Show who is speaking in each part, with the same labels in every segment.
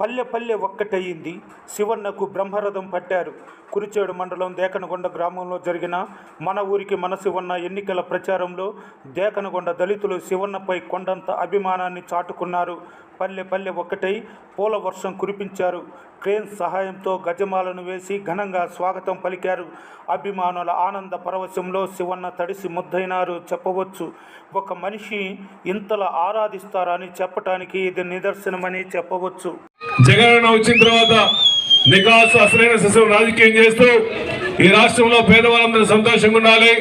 Speaker 1: పల్లె పల్లె ఒక్కటయ్యింది శివన్నకు బ్రహ్మరథం పట్టారు. కురిచేడు మండలం దేకనగొండ గ్రామంలో జరిగిన మన ఊరికి మన శివన్న ఎన్నికల ప్రచారంలో దేకనగొండ దళితులు శివన్నపై కొండంత అభిమానాన్ని చాటుకున్నారు. పల్లె పల్లె ఒక్కటై పూల వర్షం కురిపించారు. క్రేన్ సహాయంతో గజమాలను వేసి ఘనంగా స్వాగతం పలికారు. అభిమానుల ఆనంద పరవశంలో శివన్న తడిసి ముద్దైనారు చెప్పవచ్చు. ఒక మనిషి ఇంతలా ఆరాధిస్తారని చెప్పటానికి ఇది నిదర్శనమని చెప్పవచ్చు.
Speaker 2: జగన్ వచ్చిన తర్వాత నికాస్ అసలైన శిశువు రాజకీయం చేస్తూ ఈ రాష్ట్రంలో పేదవాళ్ళందరూ సంతోషంగా ఉండాలి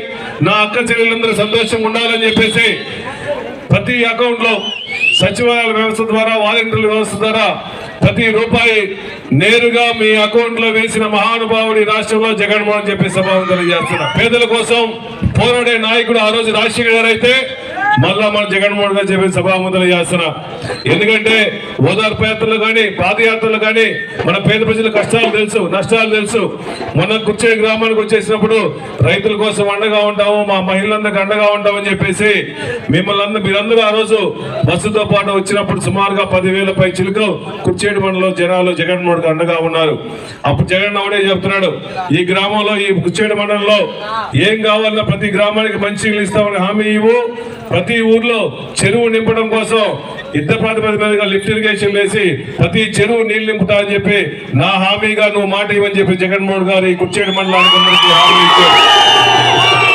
Speaker 2: నా అక్క చెల్లెలందరూ సంతోషంగా ఉండాలని చెప్పేసి ప్రతి అకౌంట్లో సచివాలయాల వ్యవస్థ ద్వారా వాలంటీర్ల వ్యవస్థ ద్వారా ప్రతి రూపాయి నేరుగా మీ అకౌంట్లో వేసిన మహానుభావుడి రాష్ట్రంలో జగన్మోహన్ చెప్పి సభావం తెలియజేస్తున్నా పేదల కోసం పోరాడే నాయకుడు ఆ రోజు రాజశేఖర్ గారు అయితే మళ్ళా మన జగన్మోహన్ గారు చెప్పి సభావం చేస్తున్నా. ఎందుకంటే ఓదార్పు యాత్రలు కానీ పాదయాత్రలు కానీ మన పేద ప్రజల కష్టాలు తెలుసు నష్టాలు తెలుసు. మన కుర్చే గ్రామానికి వచ్చేసినప్పుడు రైతుల కోసం అండగా ఉంటాము మా మహిళలందరికీ అండగా ఉంటామని చెప్పేసి మిమ్మల్ని అందరూ మీరందరూ ఆ రోజు బస్సుతో పాటు వచ్చినప్పుడు సుమారుగా పదివేల పై చిలుకలు కుర్చేడు మండలం జనాలు జగన్మోహన్ గారు అండగా ఉన్నారు. అప్పుడు జగన్ అవడే చెప్తున్నాడు ఈ గ్రామంలో ఈ కుర్చేడు మండలంలో ఏం కావాలన్నా ప్రతి గ్రామానికి మంచి నీళ్ళు ఇస్తామని హామీ ఇవ్వు ప్రతి ప్రతి ఊర్లో చెరువు నింపడం కోసం యుద్ధ ప్రాతిపదిక మీదుగా లిఫ్ట్ ఇరిగేషన్ వేసి ప్రతి చెరువు నీళ్ళు నింపుతా అని చెప్పి నా హామీగా నువ్వు మాట ఇవ్వని చెప్పి జగన్మోహన్ గారు ఈ కుర్చేడు మండలానికి హామీ ఇచ్చారు.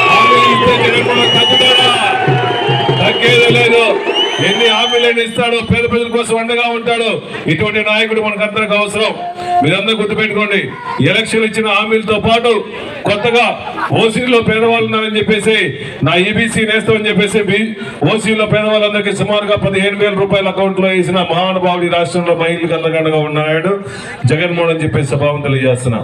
Speaker 2: హామీ ఇస్తే జగన్మోహన్ తగ్గుతారా ఎన్ని హామీలను ఇస్తాడో పేద ప్రజల కోసం అండగా ఉంటాడో ఇటువంటి నాయకుడు మనకందరికి అవసరం. మీరందరూ గుర్తుపెట్టుకోండి ఎలక్షన్ ఇచ్చిన హామీలతో పాటు కొత్తగా ఓసీలో పేదవాళ్ళు ఉన్నారని చెప్పేసి నా ఈబీసీ నేస్తామని చెప్పేసి ఓసీలో పేదవాళ్ళందరికీ సుమారుగా పదిహేను వేల రూపాయల అకౌంట్లో వేసిన మహానుభావుడి రాష్ట్రంలో మహిళలకు అందగండగా ఉన్నాడు జగన్మోహన్ అని చెప్పేసి సభావం తెలియజేస్తున్నా